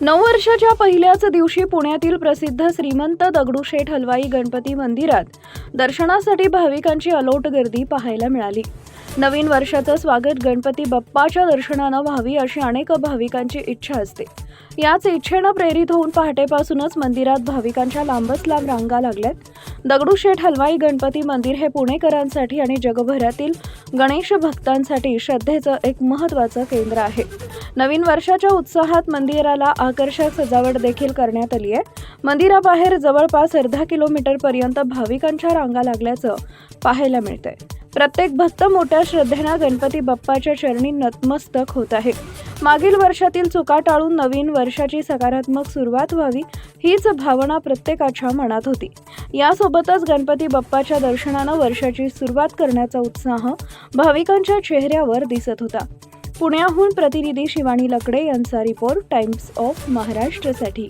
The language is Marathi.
नऊ वर्षाच्या पहिल्याच दिवशी पुण्यातील प्रसिद्ध श्रीमंत दगडूशेठ हलवाई गणपती मंदिरात दर्शनासाठी भाविकांची अलोट गर्दी पाहायला मिळाली. नवीन वर्षाचं स्वागत गणपती बाप्पाच्या दर्शनानं व्हावी अशी अनेक भाविकांची इच्छा असते. याच इच्छेनं प्रेरित होऊन पहाटेपासूनच मंदिरात भाविकांच्या लांबच लांब रांगा लागल्यात. दगडूशेठ हलवाई गणपती मंदिर हे पुणेकरांसाठी आणि जगभरातील गणेश भक्तांसाठी श्रद्धेचं एक महत्त्वाचं केंद्र आहे. नवीन वर्षाच्या उत्साहात मंदिराला आकर्षक सजावट देखील करण्यात आली आहे. मंदिराबाहेर जवळपास अर्धा किलोमीटर पर्यंत भाविकांच्या रांगा लागल्याचं पाहायला मिळतंय. प्रत्येक भक्त मोठ्या श्रद्धेनं गणपती बाप्पाच्या चरणी नतमस्तक होत आहे. मागील वर्षातील चुका टाळून नवीन वर्षाची सकारात्मक सुरुवात व्हावी हीच भावना प्रत्येकाच्या मनात होती. यासोबतच गणपती बाप्पाच्या दर्शनानं वर्षाची सुरुवात करण्याचा उत्साह भाविकांच्या चेहऱ्यावर दिसत होता. पुण्याहून प्रतिनिधी शिवानी लकडे यांचा रिपोर्ट टाइम्स ऑफ महाराष्ट्रसाठी.